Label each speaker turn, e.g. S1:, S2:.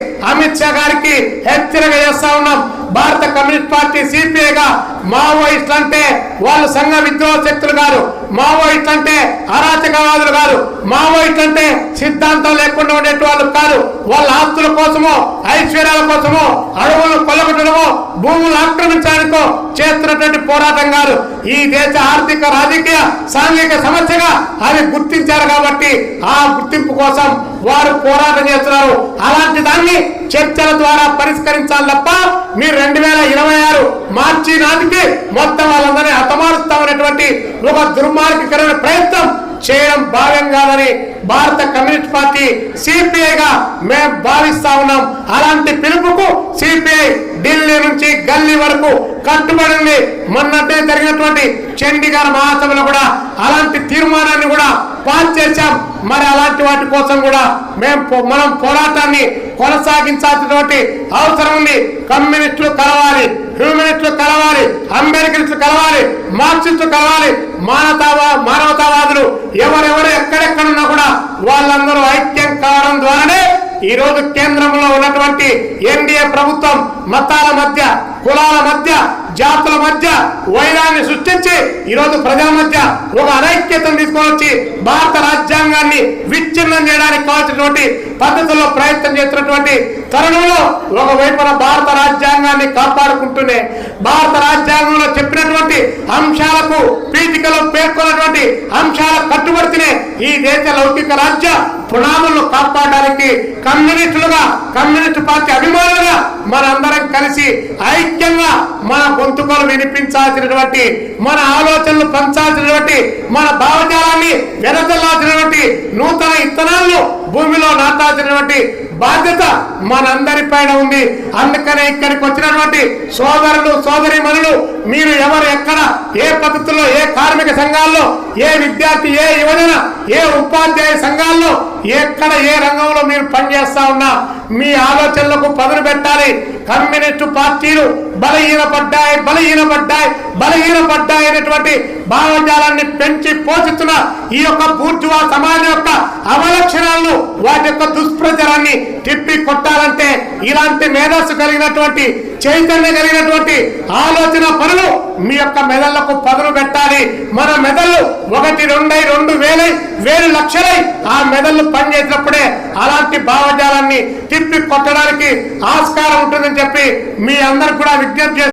S1: you Amit Shah గారికి హెచ్చరిక చేస్తా ఉన్నాం. భారత కమ్యూనిస్ట్ పార్టీ సిపిఐగా మావోయిస్టులు అంటే వాళ్ళు సంఘ విద్రోహ శక్తులు కాదు. మావోయిస్టులు అంటే అరాచకవాదులు కాదు. మావోయిస్టులు అంటే సిద్ధాంతం లేకుండా ఉండేటి వాళ్ళు కాదు. వాళ్ళ ఆస్తుల కోసమో ఐశ్వర్యాల కోసమో అడవులు కొల్లగొట్టడమో భూములు ఆక్రమించడానికో చేస్తున్నటువంటి పోరాటం కాదు. ఈ దేశ ఆర్థిక రాజకీయ సాంఘిక సమస్యగా అవి గుర్తించారు కాబట్టి ఆ గుర్తింపు కోసం వారు పోరాటం చేస్తున్నారు. అలాంటి దాన్ని చర్చల ద్వారా పరిష్కరించాలి తప్ప మీరు రెండు వేల ఇరవై ఆరు మార్చి నాటికి మొత్తం వాళ్ళందరినీ హతమారుస్తామనేటువంటి ఒక దుర్మార్గకరమైన ప్రయత్నం చేయడం భావ్యం కాదని భారత కమ్యూనిస్ట్ పార్టీ సిపిఐగా మేము భావిస్తా ఉన్నాం. అలాంటి పిలుపుకు సిపిఐ ఢిల్లీ నుంచి గల్లీ వరకు కట్టుబడి ఉంది. మొన్నటే జరిగినటువంటి చండీగఢ్ మహాసభలో కూడా అలాంటి తీర్మానాన్ని కూడా పాస్ చేశాం మరి అలాంటి వాటి కోసం కూడా మేము మనం పోరాటాన్ని కొనసాగించాల్సినటువంటి అవసరం ఉంది. కమ్యూనిస్టులు కలవాలి హ్యూమనిస్టులు కలవాలి అంబేద్కరిస్టులు కలవాలి మార్క్సిస్టులు కలవాలి మానవతావా మానవతావాదులు ఎవరెవరు ఎక్కడెక్కడున్నా కూడా వాళ్ళందరూ ఐక్యం కావడం ద్వారానే ఈ రోజు కేంద్రంలో ఉన్నటువంటి ఎన్డీఏ ప్రభుత్వం మతాల మధ్య కులాల మధ్య జాతుల మధ్య వైరాన్ని సృష్టించి ఈ రోజు ప్రజల మధ్య ఒక అనైక్యతను తీసుకొని వచ్చి భారత రాజ్యాంగాన్ని విచ్ఛిన్నం చేయడానికి కావాల్సినటువంటి పద్ధతుల్లో ప్రయత్నం చేస్తున్నటువంటి తరుణంలో ఒకవైపున భారత రాజ్యాంగాన్ని కాపాడుకుంటూనే భారత రాజ్యాంగంలో చెప్పినటువంటి అంశాలకు పీఠికలో పేర్కొన్నటువంటి అంశాల కట్టుబడితేనే ఈ దేశ లౌకిక రాజ్య పునాములను కాపాడడానికి కమ్యూనిస్టులుగా కమ్యూనిస్ట్ పార్టీ అభిమానులుగా మనందరం కలిసి ఐక్యంగా మన గొంతుకలు వినిపించాల్సినటువంటి మన ఆలోచనలు పంచాల్సినటువంటి మన భావజాలాన్ని వెనకల్లాల్సినటువంటి నూతన ఇత్తనాలను భూమిలో నాటాల్సినటువంటి బాధ్యత మనందరి పైన ఉంది. అందుకనే ఇక్కడికి వచ్చినటువంటి సోదరులు సోదరి మనులు మీరు ఎవరు ఎక్కడ ఏ పద్ధతిలో ఏ కార్మిక సంఘాల్లో ఏ విద్యార్థి ఏ యువజన ఏ ఉపాధ్యాయ సంఘాల్లో ఎక్కడ ఏ రంగంలో మీరు పనిచేస్తా ఉన్నా మీ ఆలోచనలకు పదును పెట్టాలి. కమ్యూనిస్టు పార్టీలు బలహీనపడ్డాయి బలహీనపడ్డాయి బలహీనపడ్డాయి అనేటువంటి భావజాలాన్ని పెంచి పోషిస్తున్న ఈ యొక్క బూర్జువా సమాజం యొక్క అవలక్షణాలను వాటి యొక్క దుష్ప్రచారాన్ని తిప్పి కొట్టాలంటే ఇలాంటి మేధస్సు కలిగినటువంటి చైతన్యం కలిగినటువంటి ఆలోచన పనులు మీ యొక్క మెదళ్ళకు పదును పెట్టాలి. మన మెదళ్ళు ఒకటి రెండై రెండు వేలు లక్షలై ఆ మెదళ్ళు పనిచేసినప్పుడే అలాంటి భావజాలాన్ని తిప్పి కొట్టడానికి ఆస్కారం ఉంటుందని చెప్పి మీ అందరు కూడా విజ్ఞప్తి